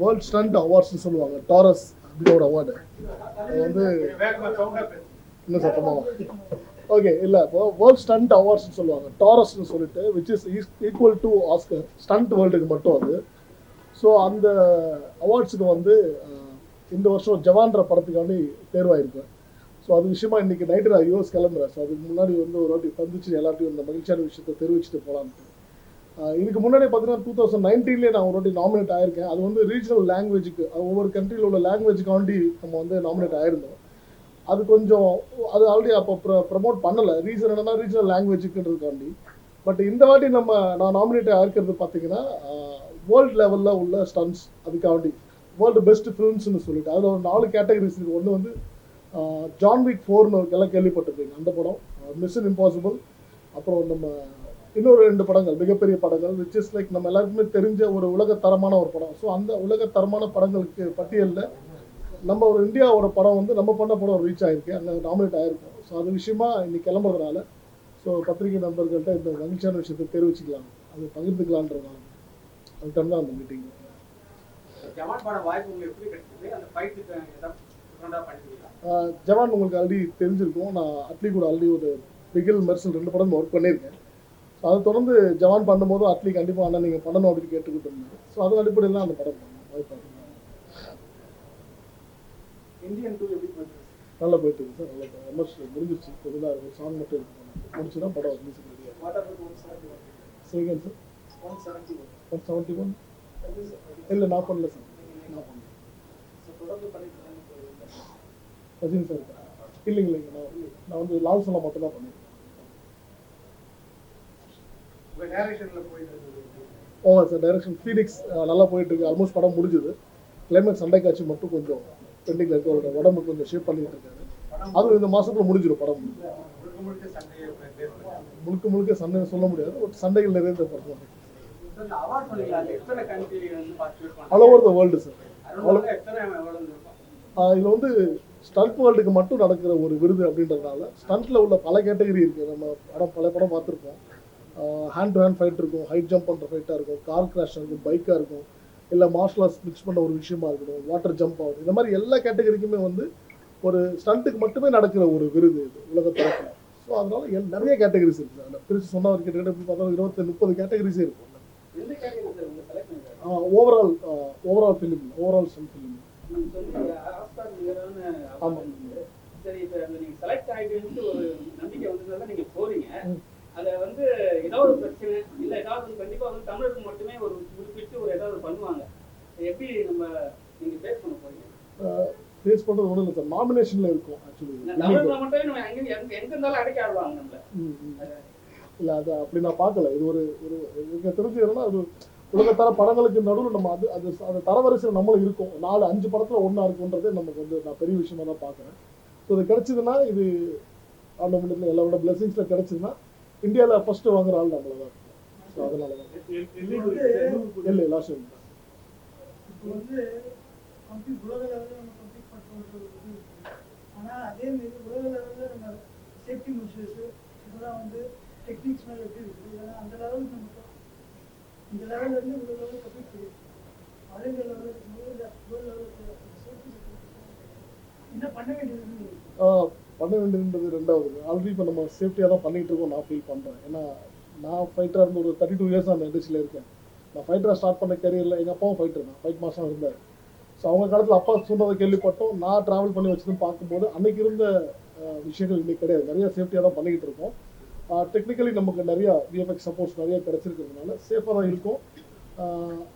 World stunt அவார்ட்ஸ்னு சொல்லுவாங்க. Taurus அப்படின்னு ஒரு அவார்டு அது வந்து இன்னும் சத்தமாக ஓகே இல்லை இப்போ வேர்ல்ட் ஸ்டண்ட் அவார்ட்ஸ்னு சொல்லுவாங்க. டாரஸ்னு சொல்லிட்டு which is equal to Oscar stunt வேர்ல்டுக்கு மட்டும் அது. ஸோ அந்த அவார்ட்ஸுக்கு வந்து இந்த வருஷம் ஜவான்ற படத்துக்காண்டி தேர்வாயிருப்பேன் ஸோ அது விஷயமா இன்னைக்கு நைட்டு நான் யூஎஸ் கிளம்புறேன் ஸோ அதுக்கு முன்னாடி வந்து ஒரு வாட்டி சந்திச்சு எல்லாத்தையும் இந்த மகிழ்ச்சியான விஷயத்தை தெரிவிச்சுட்டு போகலான்ட்டு இதுக்கு முன்னாடி பார்த்தீங்கன்னா டூ தௌசண்ட் நைன்டீன்லேயே நான் ஒரு வாட்டி நாமினேட் ஆயிருக்கேன். அது வந்து ரீஜனல் லாங்குவேஜுக்கு ஒவ்வொரு கண்ட்ரியில் உள்ள லாங்குவேஜுக்காண்டி நம்ம வந்து நாமினேட் ஆயிருந்தோம். அது கொஞ்சம் அது ஆல்ரெடி அப்போ ப்ர ப்ரமோட் பண்ணலை. ரீசன் என்னன்னா ரீஜனல் லாங்குவேஜுக்குன்றதுக்காண்டி பட் இந்த வாட்டி நம்ம நான் நாமினேட் ஆயிருக்கிறது பார்த்தீங்கன்னா வேர்ல்டு லெவலில் உள்ள ஸ்டன்ஸ் அதுக்காண்டி வேர்ல்டு பெஸ்ட் ஃபிலிம்ஸ்னு சொல்லிட்டு. அதில் ஒரு நாலு கேட்டகரிஸ் இருக்குது ஒன்று வந்து ஜான்விக் ஃபோர்னு ஒரு எல்லாம் கேள்விப்பட்டிருப்பீங்க அந்த படம் மிஷன் இம்பாசிபிள் அப்புறம் நம்ம இன்னொரு ரெண்டு படங்கள் மிகப்பெரிய படங்கள் விச் இஸ் லைக் நம்ம எல்லாருக்குமே தெரிஞ்ச ஒரு உலக தரமான ஒரு படம். ஸோ அந்த உலக தரமான படங்களுக்கு பட்டியலில் நம்ம ஒரு இந்தியாவோட படம் வந்து நம்ம பண்ண படம் ரீச் ஆயிருக்கு. அங்கே நாமினேட் ஆயிருக்கோம். ஸோ அது விஷயமா இன்னைக்கு கிளம்புறதுனால ஸோ பத்திரிகை நண்பர்கள்ட்ட இந்த மகிழ்ச்சியான விஷயத்தை தெரிவிச்சுக்கலாம். அது பகிர்ந்துக்கலான்றதுனால அதுக்காக தான் அந்த மீட்டிங் ஜவான் உங்களுக்கு அந்த ஆல்ரெடி தெரிஞ்சிருக்கும். நான் அட்லி கூட ஆல்ரெடி ஒரு பிகில் மெர்சல் ரெண்டு படம் ஒர்க் பண்ணியிருக்கேன். அதை தொடர்ந்து ஜவான் பண்ணும்போது அட்லி கண்டிப்பாக அண்ணன் நீங்கள் பண்ணணும் அப்படின்னு கேட்டுக்கிட்டு இருந்தாங்க ஸோ அதன் அடிப்படையில் அந்த படம் வாய்ப்பு நல்லா போயிட்டு இருக்கு சார் நல்லா எம்எஸ் முடிஞ்சிருச்சு. புதுதாக ஒரு சாங் மட்டும் இருக்கு முடிச்சுன்னா படம் மியூசிக் ரெடியாக சேகன் சார் ஒன் செவன்ட்டி ஒன் இல்லை நான் பண்ணல சார் நான் பண்ணல. ரஜினி சார்? இல்லைங்க இல்லைங்க. நான் நான் வந்து லால் சலா மட்டும் தான் பண்ணியிருக்கேன் ஓ சார் டைரக்ஷன் ஃபீனிக்ஸ் நல்லா போயிட்டு இருக்கு. ஆல்மோஸ்ட் படம் முடிஞ்சுது. கிளைமேக்ஸ் சண்டை காட்சி மட்டும் கொஞ்சம் பெண்டிங்கில் இருக்கு. அவரோட உடம்பு கொஞ்சம் ஷேப் பண்ணிட்டு இருக்காரு. அதுவும் இந்த மாசத்துல முடிஞ்சிடும் படம். முழுக்க முழுக்க சண்டை சொல்ல முடியாது. பட் சண்டைகள் நிறைந்த படம் all over the world sir இதுல வந்து ஸ்டண்ட் வேர்ல்டுக்கு மட்டும் நடக்கிற ஒரு விருது அப்படின்றதுனால ஸ்டண்ட்ல உள்ள பல கேட்டகரி இருக்கு. நம்ம படம் பல படம் பார்த்துருப்போம். ஹேண்ட் டு ஹேண்ட் ஃபைட் இருக்கும். ஹைட் ஜம்ப் பண்ற ஃபைட்டாக இருக்கும். கார் கிராஷ் இருக்கும் பைக்காக இருக்கும். இல்லை மார்ஷல் ஆர்ட்ஸ் மிக்ஸ் பண்ண ஒரு விஷயமா இருக்கட்டும். வாட்டர் ஜம்ப் ஆகும் இந்த மாதிரி எல்லா கேட்டகரிக்குமே வந்து ஒரு ஸ்டண்ட்டுக்கு மட்டுமே நடக்கிற ஒரு விருது இது உலக தரத்தில். ஸோ அதனால நிறைய கேட்டகரிஸ் இருக்குது அதில் பிரித்து சொன்ன ஒரு கிட்டத்தட்ட பார்த்தாலும் இருபத்தி முப்பது கேட்டகரிஸே இருக்கும். Overall overall film overall stunt film நீங்க சொன்னீங்க ஆஸ்கார் நிகரான ஆமா. award வந்து. சரி இப்போ அந்த நீங்க செலக்ட் ஆகிட்டு ஒரு நம்பிக்கை வந்ததுனால நீங்க போறீங்க. ம். அதுல வந்து ஏதாவது ஒரு பிரச்சனை இல்ல ஏதாவது வந்து கண்டிப்பா வந்து தமிழருக்கு மட்டுமே ஒரு குறிப்பிட்டு ஒரு ஏதாவது பண்ணுவாங்க. எப்படி நம்ம நீங்க பேஸ் பண்ண போறீங்க? ஃபேஸ் பண்ணுறது ஒன்றும் இல்லை சார். நாமினேஷனில் இருக்கும் ஆக்சுவலி இல்லை அது அப்படி நான் பார்க்கல. இது ஒரு ஒரு எனக்கு தெரிஞ்சு என்னன்னா அது உலகத்தர படங்களுக்கு நடுவில் நம்ம அது அது அந்த தரவரிசையில் நம்மளும் இருக்கும். நாலு அஞ்சு படத்தில் ஒன்றா இருக்குன்றதே நமக்கு வந்து நான் பெரிய விஷயமா தான் பார்க்குறேன். ஸோ இது கிடைச்சதுன்னா இது ஆண்ட முடியல எல்லாரோட பிளெஸிங்ஸில் கிடைச்சதுன்னா இந்தியாவில் ஃபர்ஸ்ட் வாங்குற ஆள் நம்மள தான் ஸோ அதனால தான். இல்லை லாஸ்ட் இப்போ வந்து உலக லெவலில் நம்ம கம்ப்ளீட் இருக்கு. ஆனால் அதே மாரி உலக லெவலில் நம்ம சேஃப்டி மெஷர்ஸு இதெல்லாம் வந்து டெக்னிக்ஸ் மேலே எப்படி இருக்குது இதெல்லாம் அந்த லெவலுக்கு நமக்கு இந்த லெவலில் இருந்து இவ்வளோ லெவலில் கம்ப்ளீட் பண்ணியிருக்கோம் அதே லெவலில் இருக்கும்போது இந்த வேர்ல்டு லெவலில் சேஃப்டி என்ன பண்ண வேண்டியதுன்னு இருக்கு ஆஹ் பண்ண வேண்டியதுன்றது ரெண்டாவது ஆல்ரெடி இப்போ நம்ம சேஃப்டியாக தான் பண்ணிகிட்டு இருக்கோம். நான் ஃபீல் பண்ணுறேன் ஏன்னா நான் ஃபைட்டராக இருந்து ஒரு தேர்ட்டி டூ இயர்ஸ் அந்த இண்டஸ்ட்ரியில் இருக்கேன். நான் ஃபைட்டராக ஸ்டார்ட் பண்ண கரியரில் எங்கள் அப்பாவும் ஃபைட்டர் தான். ஃபைட் மாதம் இருந்தார். ஸோ அவங்க காலத்தில் அப்பா சொன்னதை கேள்விப்பட்டோம். நான் ட்ராவல் பண்ணி வச்சதுன்னு பார்க்கும்போது அன்றைக்கி இருந்த விஷயங்கள் இன்றைக்கி கிடையாது. நிறைய சேஃப்டியாக தான் பண்ணிக்கிட்டு இருக்கோம். டெக்னிக்கலி நமக்கு நிறைய விஎஃப்எக்ஸ் சப்போர்ட்ஸ் நிறைய கிடச்சிருக்கிறதுனால சேஃபாக தான் இருக்கும்.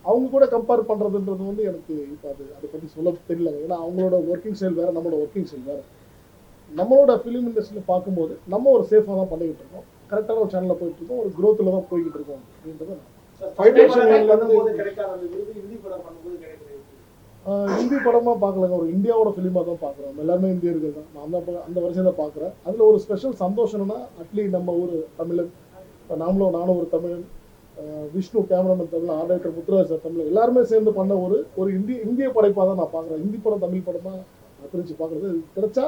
அவங்க கூட கம்பேர் பண்ணுறதுன்றது வந்து எனக்கு இப்போ அது அதை பற்றி சொல்ல தெரியல. ஏன்னா அவங்களோட ஒர்க்கிங் ஸ்டைல் வேறு நம்மளோட ஒர்க்கிங் ஸ்டைல் வேறு. நம்மளோட ஃபிலிம் இண்டஸ்ட்ரியில் பார்க்கும்போது நம்ம ஒரு சேஃபாக தான் பண்ணிக்கிட்டு இருக்கோம். கரெக்டான ஒரு சேனலில் போயிட்டு இருக்கோம். ஒரு growthல தான் போய்கிட்டு இருக்கோம் அப்படின்றத ஹிந்தி படமாக பார்க்கலங்க. ஒரு இந்தியாவோட ஃபிலிமாக தான் பார்க்குறோம். எல்லாருமே இந்தியர்கள் தான். நான் அந்த அந்த வரிசையில் பார்க்குறேன். அதில் ஒரு ஸ்பெஷல் சந்தோஷம்னா அட்லி நம்ம ஊர் தமிழன் இப்போ நாமளும் நானும் ஒரு தமிழன் விஷ்ணு கேமராமேன் தமிழ் ஆர்டேட்டர் முத்துராஜ் சார் தமிழ் எல்லாருமே சேர்ந்து பண்ண ஒரு ஒரு இந்திய இந்திய படைப்பாக தான் நான் பார்க்குறேன். ஹிந்தி படம் தமிழ் படமாக நான் பிரித்து பார்க்குறது. கிடைச்சா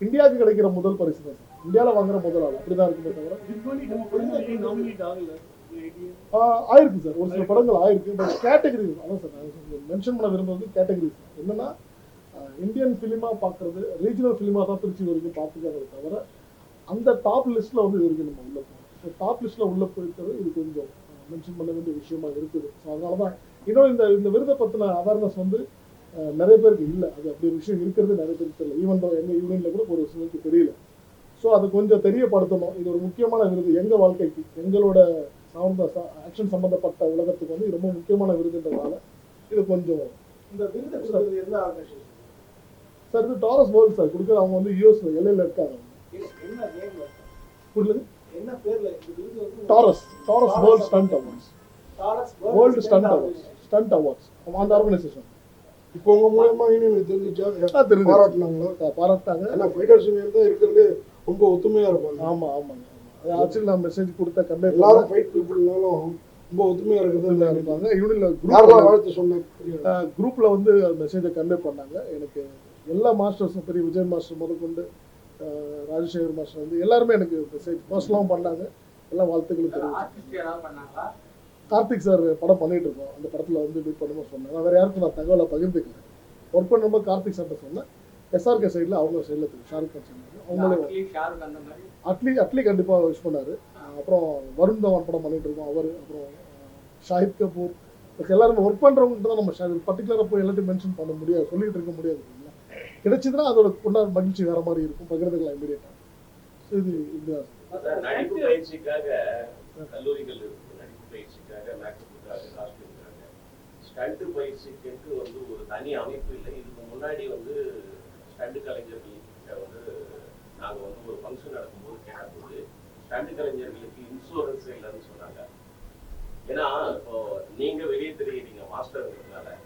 இந்தியாவுக்கு கிடைக்கிற முதல் பரிசு தான் இந்தியாவில் வாங்குற முதல் ஆள். அப்படி தான் இருக்குமே தவிர ஆயிருக்கு சார். ஒரு சில படங்கள் ஆயிருக்கு. பட் கேட்டகரி அதான் சார் நான் மென்ஷன் பண்ண விரும்புறது கேட்டகரி என்னன்னா இந்தியன் ஃபிலிமாக பார்க்குறது ரீஜனல் ஃபிலிமாக தான் திருச்சி வரைக்கும் பார்த்துக்கிறத தவிர அந்த டாப் லிஸ்ட்டில் வந்து இது வரைக்கும் நம்ம உள்ள போகணும் டாப் லிஸ்ட்டில் உள்ள போயிருக்கிறது இது கொஞ்சம் மென்ஷன் பண்ண வேண்டிய விஷயமா இருக்குது. ஸோ அதனால தான் இன்னும் இந்த இந்த விருதை பற்றின அவேர்னஸ் வந்து நிறைய பேருக்கு இல்லை. அது அப்படி ஒரு விஷயம் இருக்கிறது நிறைய பேருக்கு தெரியல. ஈவன் எங்கள் யூனியனில் கூட ஒரு சிலருக்கு தெரியல. ஸோ அது கொஞ்சம் தெரியப்படுத்தணும். இது ஒரு முக்கியமான விருது. எங்கள் வாழ்க்கைக்கு எங்களோட சார்ந்த ஆக்ஷன் சம்மந்தப்பட்ட உலகத்துக்கு வந்து ரொம்ப முக்கியமான விருதுன்றதால இது கொஞ்சம் இந்த விருது எந்த ஆர்கனைசேஷன் சார் இது டாரஸ் வேர்ல்ட் சார். கொடுக்குற அவங்க வந்து யூஎஸ் எல்லையில் இருக்காங்க. என்ன புரியல. என்ன பேர்ல Taurus Taurus World Stunt Awards Taurus World Stunt Awards stunt awards அந்த ஆர்கனைசேஷன் இப்போ உங்க மூலமா யூனியன் தெரிஞ்சுச்சா? தெரிஞ்சு பாராட்டினாங்களா? பாராட்டாங்க ஏன்னா ஃபைட்டர்ஸ் யூனியன் தான் இருக்கிறதுலே ரொம்ப ஒத்துமையா இருப்பாங்க ஆமா ஆமாங்க ஆமா. ஆக்சுவலி நான் மெசேஜ் கொடுத்த கண்டே எல்லாரும் ஃபைட் பீப்புள்னாலும் ரொம்ப ஒத்துமையா இருக்கிறது இருப்பாங்க. யூனியன்ல யாரெல்லாம் குரூப் வாழ்த்து சொன்னேன் குரூப்ல வந்து மெசேஜை கன்வே பண்ணாங்க. எனக்கு எல்லா மாஸ்டர்ஸும் பெரிய விஜய் மாஸ்டர் முதற்கொண்டு ராஜசேகர் மாஸ்டர் வந்து எல்லாருமே எனக்கு மெசேஜ் பர்சனலாகவும் பண்ணாங்க. எல்லாம் வாழ்த்துக்களும் தெரியும் கார்த்திக் சார் படம் பண்ணிட்டு இருக்கோம். அந்த படத்துல வந்து மீட் பண்ணும்போது சொன்னேன் நான் வேற யாருக்கும் நான் தகவலை பகிர்ந்துக்கல. ஒர்க் பண்ணும்போது கார்த்திக் சார்ட்ட சொன்னேன். எஸ்ஆர்கே சைடில் அவங்க சைடில் தெரியும். ஷாருக் கான் சைடில் அவங்களே அட்லி அட்லி கண்டிப்பாக விஷ் பண்ணாரு. அப்புறம் வருண் தவன் படம் பண்ணிட்டு இருக்கோம். அவர் அப்புறம் ஷாஹித் கபூர். எல்லாருமே ஒர்க் பண்ணுறவங்ககிட்ட தான் நம்ம பர்டிகுலராக போய் எல்லாத்தையும் மென்ஷன் பண்ண முடியாது. சொல்லிட்டு இருக்க முடியாது இல்லைங்களா? கிடைச்சதுன்னா அதோட கொண்டா மகிழ்ச்சி வேற மாதிரி இருக்கும். பகிர்ந்துக்கலாம் இமீடியட்டாக இது இதுதான் சார், நடிப்பு பயிற்சிக்காக கல்லூரிகள் இருக்கு. மியூசிக்கு வந்து ஒரு தனி அமைப்பு இல்லை. இதுக்கு முன்னாடி வந்து ஸ்டண்டு கலைஞர்கள்கிட்ட வந்து நாங்க வந்து ஒரு ஃபங்க்ஷன் நடக்கும்போது கேட்டபோது ஸ்டண்டு கலைஞர்களுக்கு இன்சூரன்ஸ் இல்லைன்னு சொன்னாங்க. ஏன்னா இப்போ நீங்க வெளியே தெரியுறீங்க மாஸ்டர்ங்கிறதுனால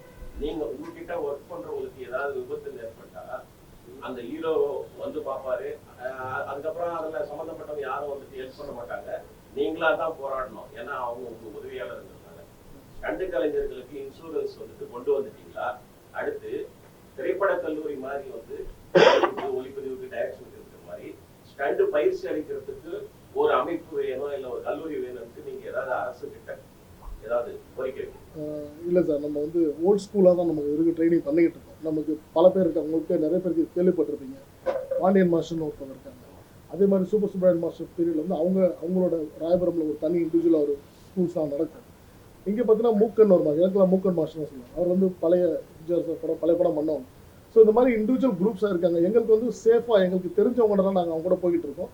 நீங்க உங்ககிட்ட ஒர்க் பண்றவங்களுக்கு ஏதாவது விபத்து ஏற்பட்டா அந்த ஹீரோ வந்து பார்ப்பாரு. அதுக்கப்புறம் அதுல சம்மந்தப்பட்டவங்க யாரும் வந்துட்டு ஹெல்ப் பண்ண மாட்டாங்க. நீங்களா தான் போராடணும். ஏன்னா அவங்க உங்க உதவியாளர்ன்றதுனால ஸ்டண்ட் கலைஞர்களுக்கு இன்சூரன்ஸ் வந்துட்டு கொண்டு வந்துட்டீங்களா? அடுத்து திரைப்பட கல்லூரி மாதிரி வந்து ஒளிப்பதிவுக்கு டைரக்ஷனுக்கு இருக்கிற மாதிரி ஸ்டண்ட் பயிற்சி அளிக்கிறதுக்கு ஒரு அமைப்பு வேணும்? இல்லை ஒரு கல்லூரி வேணும்னு நீங்க ஏதாவது அரசு கிட்ட ஏதாவது கோரிக்கை இல்லை சார். நம்ம வந்து ஓல்ட் ஸ்கூலாக தான் நமக்கு இருக்கு ட்ரைனிங் பண்ணிக்கிட்டு இருக்கோம். நமக்கு பல பேர் இருக்காங்க. உங்களுக்கு நிறைய பேருக்கு கேள்விப்பட்டிருப்பீங்க. பாண்டியன் மாஸ்டர்னு ஒருத்தவங்க இருக்காங்க. அதே மாதிரி சூப்பர் சுப்ராயன் மாஸ்டர் பீரியட்ல வந்து அவங்க அவங்களோட ராயபுரம்ல ஒரு தனி இண்டிவிஜுவலாக ஒரு ஸ்கூல்ஸ்லாம் நடக்கும் இங்கே பார்த்தீங்கன்னா மூக்கன் ஒரு மாதிரி மூக்கன் மாஸ்டர்னு சொல்லுவாங்க. அவர் வந்து பழைய எம்ஜிஆர் படம் பழைய படம் பண்ணவங்க ஸோ இந்த மாதிரி இண்டிவிஜுவல் குரூப்ஸாக இருக்காங்க. எங்களுக்கு வந்து சேஃபாக எங்களுக்கு தெரிஞ்சவங்க தான் நாங்கள் அவங்க கூட போய்கிட்டு இருக்கோம்.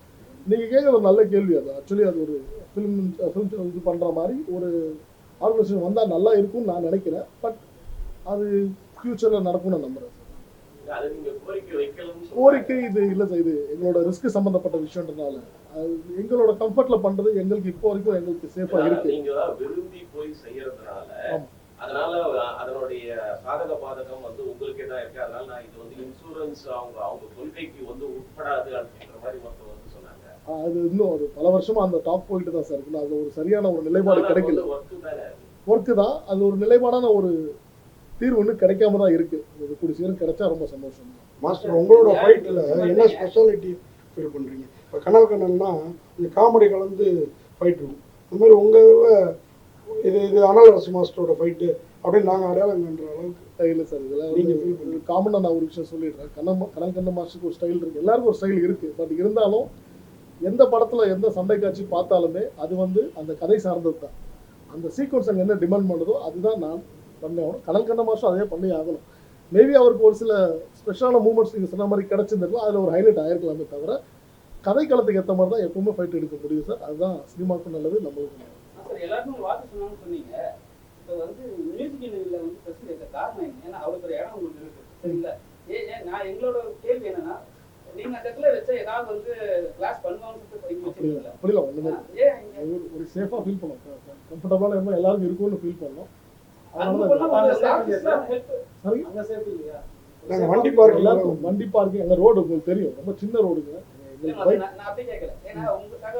நீங்கள் கேட்குற ஒரு நல்ல கேள்வி அது. ஆக்சுவலி அது ஒரு ஃபிலிம் ஃபிலிம் இது பண்ணுற மாதிரி ஒரு ஆர்கனைசேஷன் வந்தால் நல்லா இருக்கும்னு நான் நினைக்கிறேன். பட் அது ஃப்யூச்சரில் நடக்கும்னு நான் நம்புறேன் சார் அதை நீங்க கோரிக்கை இது இல்லை சார் இது எங்களோட ரிஸ்க் சம்மந்தப்பட்ட விஷயன்றனால அது எங்களோட கம்ஃபர்ட்டில் பண்ணுறது எங்களுக்கு இப்போ வரைக்கும் எங்களுக்கு சேஃபாக இருக்கு. நீங்க விரும்பி போய் செய்யறதுனால. அதனால அதனுடைய சாதக பாதகம் வந்து உங்களுக்கே தான் இருக்கு. அதனால நான் இது வந்து இன்சூரன்ஸ் அவங்க அவங்க கொள்கைக்கு வந்து உட்படாது அப்படின்ற மாதிரி ஒருத்தர் வந்து சொன்னாங்க. அது இன்னும் ஒரு பல வருஷமா அந்த டாப் போயிட்டு தான் சார் இருக்கு. அது ஒரு சரியான ஒரு நிலைப்பாடு கிடைக்கல. ஒர்க்கு தான். அது ஒரு நிலைப்பாடான ஒரு தீர்வு இன்னும் கிடைக்காம தான் இருக்கு. இது கூடிய சீக்கிரம் கிடைச்சா ரொம்ப சந்தோஷம் மாஸ்டர் உங்களோட ஃபைட்டில் என்ன ஸ்பெஷாலிட்டி ஃபீல் பண்றீங்க? இப்போ கனல் கண்ணன்னா கொஞ்சம் காமெடி கலந்து ஃபைட் இருக்கும் அந்த மாதிரி உங்க இதில் இது இது அனல் அரசு மாஸ்டரோட ஃபைட்டு அப்படின்னு நாங்கள் அடையாளம் கண்டுற அளவுக்கு இல்லை சார் இதெல்லாம் நீங்க வந்து feel பண்ணுங்க. காமனாக நான் ஒரு விஷயம் சொல்லிடுறேன். கண்ணம் கனல் கண்ண மாஸ்டருக்கு ஒரு ஸ்டைல் இருக்கு. எல்லாருக்கும் ஒரு ஸ்டைல் இருக்கு. பட் இருந்தாலும் எந்த படத்துல எந்த சண்டை காட்சி பார்த்தாலுமே அது வந்து அந்த கதை சார்ந்தது தான் அந்த சீக்வன்ஸ் அங்கே என்ன டிமாண்ட் பண்ணுதோ அதுதான் நான் பண்ணி ஆகணும் கனல் கண்ண மாஸ்டர் அதே பண்ணி ஆகணும். மேபி அவருக்கு ஒரு சில ஸ்பெஷலான மூமெண்ட்ஸ் நீங்கள் சொன்ன மாதிரி கிடைச்சிருந்திருக்கலாம். அதில் ஒரு ஹைலைட் ஆயிருக்கலாமே தவிர கதை களத்துக்கு ஏற்ற மாதிரி தான் எப்பவுமே ஃபைட் எடுக்க முடியும் சார் அதுதான் சினிமாவுக்கும் நல்லது நம்மளுக்கும் நல்லது. ஒரு வார்த்தை சொன்னாங்கன்னு சொன்னீங்க. இப்போ வந்து மியூசிக் இண்டஸ்ட்ரியில் வந்து பிரச்சனை இருக்க காரணம் ஏன்னா அவ்வளோ ஒரு இடம் உங்களுக்கு இருக்கு. சரிங்களா? ஏன் நான் எங்களோட கேள்வி என்னன்னா நீங்க அந்த இடத்துல வச்சா ஏதாவது வந்து கிளாஸ் பண்ணுவாங்கன்னு வச்சிருக்கீங்களா? அப்படிலாம் ஒன்றுமே ஒரு சேஃபாக ஃபீல் பண்ணோம் கம்ஃபர்டபுளான இருந்தால் எல்லாருக்கும் இருக்கும்னு ஃபீல் பண்ணோம் நாங்கள் வண்டி பார்க்கிங் வண்டி பார்க்கிங் எங்க ரோடு உங்களுக்கு தெரியும். ரொம்ப சின்ன ரோடுங்க இல்ல, எங்களுக்கு அது bike- நான் நான் அப்படியே கேட்கல ஏன்னா உங்களுக்காக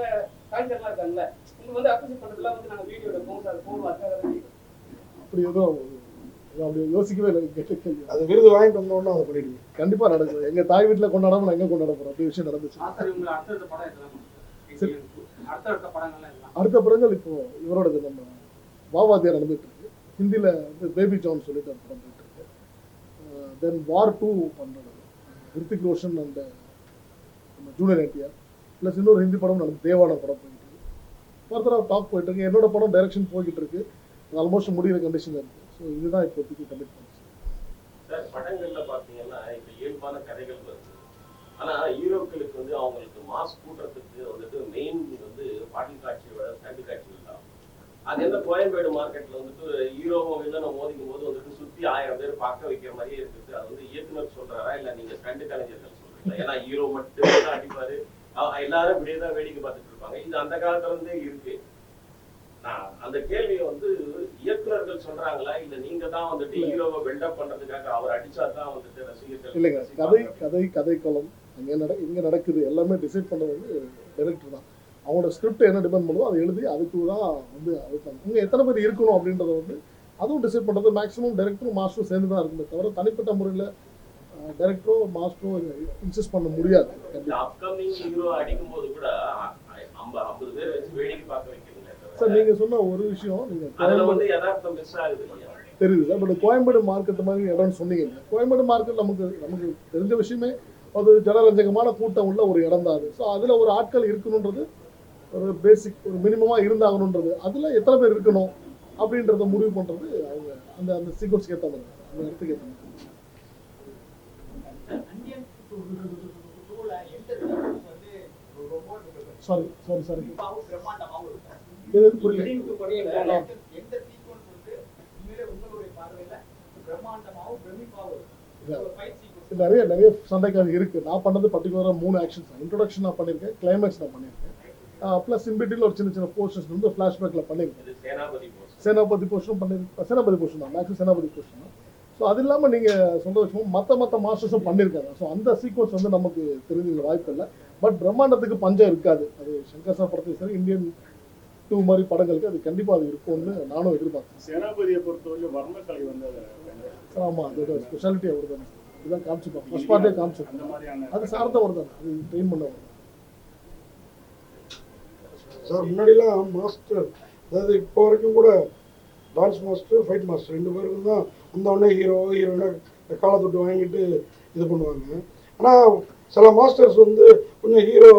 கலைஞர்லாம் இருக்காங்கல்ல. உங்க வந்து அப்ரிஷியேட் பண்றதுலாம் வந்து நாங்க வீடியோ எடுப்போம். சார் போடுவோம். அதுக்காக தான் கேட்கிறோம். அப்படி எதுவும் அப்படி யோசிக்கவே இல்லை. கேட்ட கேள்வி. அது விருது வாங்கிட்டு வந்தோடனே அதை பண்ணிடுங்க. கண்டிப்பா நடக்கும். எங்க தாய் வீட்டுல கொண்டாடாம நான் எங்க கொண்டாட போறோம்? அப்படி விஷயம் நடந்துச்சு. அடுத்த படங்கள் இப்போ இவரோடது நம்ம வாவாதியார் நடந்துட்டு ஹிந்தியில் வந்து பேபி ஜான் சொல்லிட்டு அந்த படம் போயிட்டுருக்கு. தென் வார் டூ பண்ணுறது ஹிருத்திக் ரோஷன் அண்ட் நம்ம ஜூனியர் என்டிஆர் ப்ளஸ் இன்னொரு ஹிந்தி படம் நடந்து தேவான படம் போயிட்டு இருக்கு ஃபர்தராக டாக் போயிட்டு இருக்கு என்னோட படம் டைரக்ஷன் போய்கிட்டு இருக்கு அது ஆல்மோஸ்ட் முடிகிற கண்டிஷன் இருக்கு. ஸோ இதுதான் இப்போதைக்கு கமிட் பண்ணுச்சு. சார் படங்களில் பார்த்தீங்கன்னா இப்போ இயல்பான கதைகள் வருது. ஆனால் ஹீரோக்களுக்கு வந்து அவங்களுக்கு மாஸ் கூட்டுறதுக்கு வந்துட்டு மெயின் வந்து பாட்டில் காட்சியோட தண்டு காட்சிகள் அது என்ன கோயம்பேடு மார்க்கெட்ல வந்துட்டு ஹீரோவும் வில்லனும் மோதிக்கும் போது வந்துட்டு சுத்தி ஆயிரம் பேர் பார்க்க வைக்கிற மாதிரியே இருக்குது. அது வந்து இயக்குனர் சொல்றாரா? இல்ல நீங்க ஸ்டண்ட் கலைஞர்கள் சொல்றீங்களா? ஏன்னா ஹீரோ மட்டுமே தான் அடிப்பாரு எல்லாரும் இப்படியே தான் வேடிக்கை பார்த்துட்டு இருப்பாங்க. இது அந்த காலத்துல இருந்தே இருக்கு. நான் அந்த கேள்வியை வந்து இயக்குனர்கள் சொல்றாங்களா? இல்ல நீங்க தான் வந்துட்டு ஹீரோவை பில்டப் பண்றதுக்காக அவர் அடிச்சா தான் வந்துட்டு ரசிகர்கள் இல்லைங்க. கதை கதை கதைக்களம். அங்கே நட இங்கே நடக்குது. எல்லாமே டிசைட் பண்ணது வந்து டைரக்டர் தான். அவங்களோட ஸ்கிரிப்ட் என்ன டிபெண்ட் பண்ணுதோ அதை எழுதி அதுக்கு தான் வந்து அதுக்கு இங்கே எத்தனை பேர் இருக்கணும் அப்படின்றத வந்து அதுவும் டிசைட் பண்ணுறது மேக்ஸிமம் டைரக்டரும் மாஸ்டரும் சேர்ந்து தான் இருக்குமே தவிர தனிப்பட்ட முறையில் டைரக்டரோ மாஸ்டரோ இன்சிஸ்ட் பண்ண முடியாது. சார் நீங்கள் சொன்ன ஒரு விஷயம் நீங்கள் தெரியுது சார். பட் கோயம்பேடு மார்க்கெட் மாதிரி இடம்னு சொன்னீங்க? கோயம்பேடு மார்க்கெட் நமக்கு நமக்கு தெரிஞ்ச விஷயமே அது ஜனரஞ்சகமான கூட்டம் உள்ள ஒரு இடம் தான் அது. ஸோ அதில் ஒரு ஆட்கள் இருக்கணுன்றது ஒரு பேசிக் ஒரு மினிமமாக இருந்தாகணுன்றது. அதில் எத்தனை பேர் இருக்கணும் அப்படின்றத முடிவு பண்ணுறது அவங்க அந்த அந்த சீக்வன்ஸ்க்கு ஏற்ற மாதிரி. அந்த இடத்துக்கு ஏற்ற மாதிரி. சாரி சாரி சாரி எது புரியல? நிறைய நிறைய சண்டைக்காக இருக்கு. நான் பண்ணது பர்டிகுலராக மூணு ஆக்ஷன்ஸ் இன்ட்ரோடக்ஷன் நான் பண்ணியிருக்கேன் கிளைமேக்ஸ் நான் பண்ணியிருக்கேன். ப்ளஸ் இன்பிட்டில் ஒரு சின்ன சின்ன போர்ஷன்ஸ் வந்து ஃப்ளாஷ்பேக்கில் பண்ணியிருக்கேன் இது சேனாபதி போர்ஷனும் பண்ணியிருக்கேன் சேனாபதி போர்ஷன் தான் மேக்ஸிமம் சேனாபதி போர்ஷன் தான். ஸோ அது இல்லாமல் நீங்கள் விஷயம் மற்ற மற்ற மாஸ்டர்ஸும் பண்ணியிருக்காங்க ஸோ அந்த சீக்வன்ஸ் வந்து நமக்கு தெரிஞ்சுக்க வாய்ப்பு இல்லை. பட் பிரம்மாண்டத்துக்கு பஞ்சம் இருக்காது. அது சங்கர் சார் படத்தையும் சரி இந்தியன் டூ மாதிரி படங்களுக்கு அது கண்டிப்பாக அது இருக்கும்னு நானும் எதிர்பார்த்தேன் சேனாபதியை பொறுத்தவரைக்கும் வர்ணக்கலை வந்து ஆமாம் அதோட ஸ்பெஷாலிட்டி அவர் தானே இதுதான் காமிச்சிருப்பாங்க. ஃபர்ஸ்ட் பார்ட்டே காமிச்சிருப்பாங்க. அது சார்ந்தவர் தானே. அது ட்ரெயின் தான் சார் முன்னாடிலாம் மாஸ்டர் அதாவது இப்போ வரைக்கும் கூட டான்ஸ் மாஸ்டர் ஃபைட் மாஸ்டர் ரெண்டு பேருக்கும் தான் அந்த உடனே ஹீரோ ஹீரோயினா காலை தொட்டு வாங்கிட்டு இது பண்ணுவாங்க. ஆனால் சில மாஸ்டர்ஸ் வந்து கொஞ்சம் ஹீரோ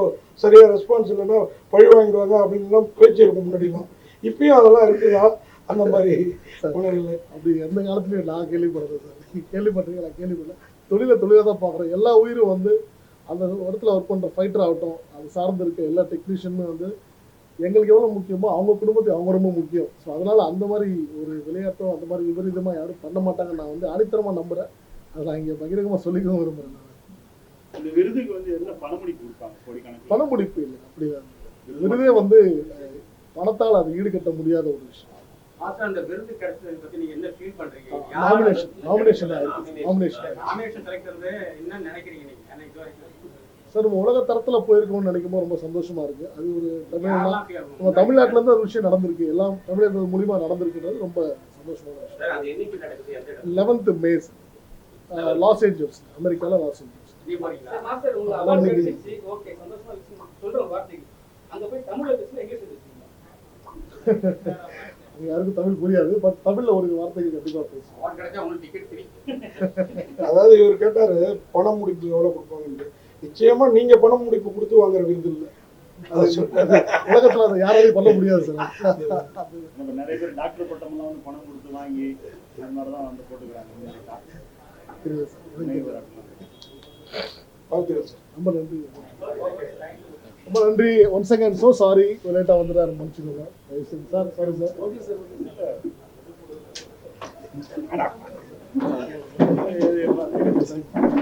சரியாக ரெஸ்பான்ஸ் இல்லைன்னா பழி வாங்கிடுவாங்க அப்படின்லாம் பேச்சு இருக்கும் முன்னாடிலாம். இப்பயும் அதெல்லாம் இருக்குதா? அந்த மாதிரி உணர்வு அப்படி எந்த காலத்துலையும் நான் கேள்விப்படுறது சார். நீங்க கேள்விப்பட்டிருக்கீங்க நான் கேள்விப்படல. தொழிலை தொழிலாக தான் பார்க்குறேன். எல்லா உயிரும் வந்து அந்த இடத்துல ஒர்க் பண்ணுற ஃபைட்டர் ஆகட்டும் அது சார்ந்து இருக்க எல்லா டெக்னீஷியனும் வந்து எங்களுக்கு எவ்வளோ முக்கியமோ அவங்க குடும்பத்துக்கு அவங்க ரொம்ப முக்கியம். ஸோ அதனால அந்த மாதிரி ஒரு விளையாட்டோ அந்த மாதிரி விபரீதமாக யாரும் பண்ண மாட்டாங்க நான் வந்து அடித்தரமாக நம்புறேன். அதை நான் இங்கே பகிரங்கமாக சொல்லிக்கவும் விரும்புகிறேன் நான். இந்த விருதுக்கு வந்து என்ன பணமுடி கொடுப்பாங்க? கோடிக்கணக்கில் பண முடிப்பு இல்லை. அப்படி விருதே வந்து பணத்தால் அது ஈடுகட்ட முடியாத ஒரு விஷயம். மாஸ்டர் அந்த விருது கிடைச்சதை பத்தி நீங்க என்ன ஃபீல் பண்றீங்க? நாமினேஷன் நாமினேஷன் நாமினேஷன் நாமினேஷன் கிடைக்கிறது என்ன நினைக்கிறீங்க சார் நம்ம உலக தரத்துல போயிருக்கோம்னு நினைக்கும் போது ரொம்ப சந்தோஷமா இருக்கு. அது ஒரு தமிழ்னா நம்ம பண்ணுவாங்க? தமிழ்நாட்டுல இருந்து ஒரு விஷயம் நடந்திருக்கு. எல்லாம் தமிழர்கள் மூலியமா நடந்திருக்குன்றது ரொம்ப சந்தோஷமான அது லெவன்த் மே லாஸ் ஏஞ்சல்ஸ் அமெரிக்கால லாஸ் ஏஞ்சல்ஸ் யாருக்கும் தமிழ் புரியாது. பட் தமிழ்ல ஒரு வார்த்தைக்கு கண்டிப்பா பேசுவோம். அதாவது இவர் கேட்டாரு பணம் முடிப்பு எவ்வளோ கொடுப்பாங்கன்ட்டு நிச்சயமா நீங்க பணம் முடிப்பு கொடுத்து வாங்குற விருது இல்லை. அதை சொல்றாரு உலகத்துல அதை யாராலையும் பண்ண முடியாது சார். நம்ம நிறைய பேர் டாக்டர் பட்டம்லாம் வந்து பணம் கொடுத்து வாங்கி அந்த மாதிரி தான் வந்து போட்டுக்கிறாங்க. ரொம்ப நன்றி. ரொம்ப நன்றி. ஒன் செகண்ட் ஸோ சாரி லேட்டாக வந்துட்டாரு மன்னிச்சுக்கோங்க சார் சாரி. சார்